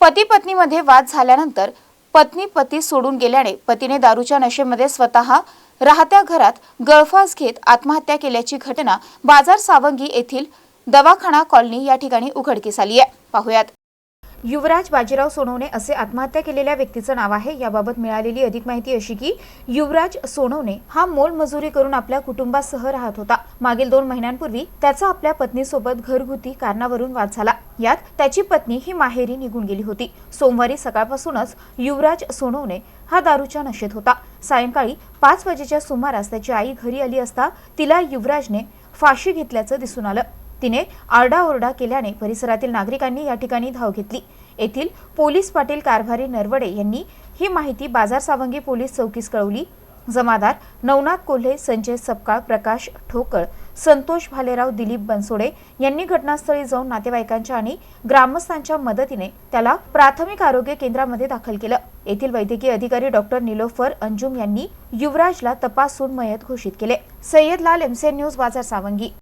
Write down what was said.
पती पत्नीमध्ये वाद झाल्यानंतर पत्नी पती सोडून गेल्याने पतीने दारूच्या नशेमध्ये स्वतः राहत्या घरात गळफास घेत आत्महत्या केल्याची घटना बाजार सावंगी येथील दवाखाना कॉलनी या ठिकाणी उघडकीस आली आहे. पाहुयात. युवराज बाजीराव सोनवणे असे आत्महत्या केलेल्या व्यक्तीचं नाव आहे. याबाबत मिळालेली अधिक माहिती अशी की युवराज सोनवणे हा मोल मजुरी करून आपल्या कुटुंबासह राहत होता. मागील दोन महिन्यांपूर्वी त्याचा आपल्या पत्नीसोबत घरगुती कारणावरून वाद झाला. यात त्याची पत्नी ही माहेरी निघून गेली होती. सोमवारी सकाळपासूनच युवराज सोनवणे हा दारूच्या नशेत होता. सायंकाळी पाच वाजेच्या सुमारास त्याची आई घरी आली असता तिला युवराजने फाशी घेतल्याचं दिसून आलं. तिने आरडाओरडा केल्याने परिसरातील नागरिकांनी या ठिकाणी धाव घेतली. येथील पोलीस पाटील कारभारी नरवडे यांनी ही माहिती बाजार सावंगी पोलीस चौकीस कळवली. जमादार नवनाथ कोल्हे संजय सपकाळ प्रकाश ठोकळ संतोष भालेराव दिलीप बनसोडे यांनी घटनास्थळी जाऊन नातेवाईकांच्या आणि ग्रामस्थांच्या मदतीने त्याला प्राथमिक आरोग्य केंद्रामध्ये दाखल केलं. येथील वैद्यकीय अधिकारी डॉक्टर निलोफर अंजुम यांनी युवराजला तपासून मयत घोषित केले. सय्यद लाल एमसीएन न्यूज बाजार सावंगी.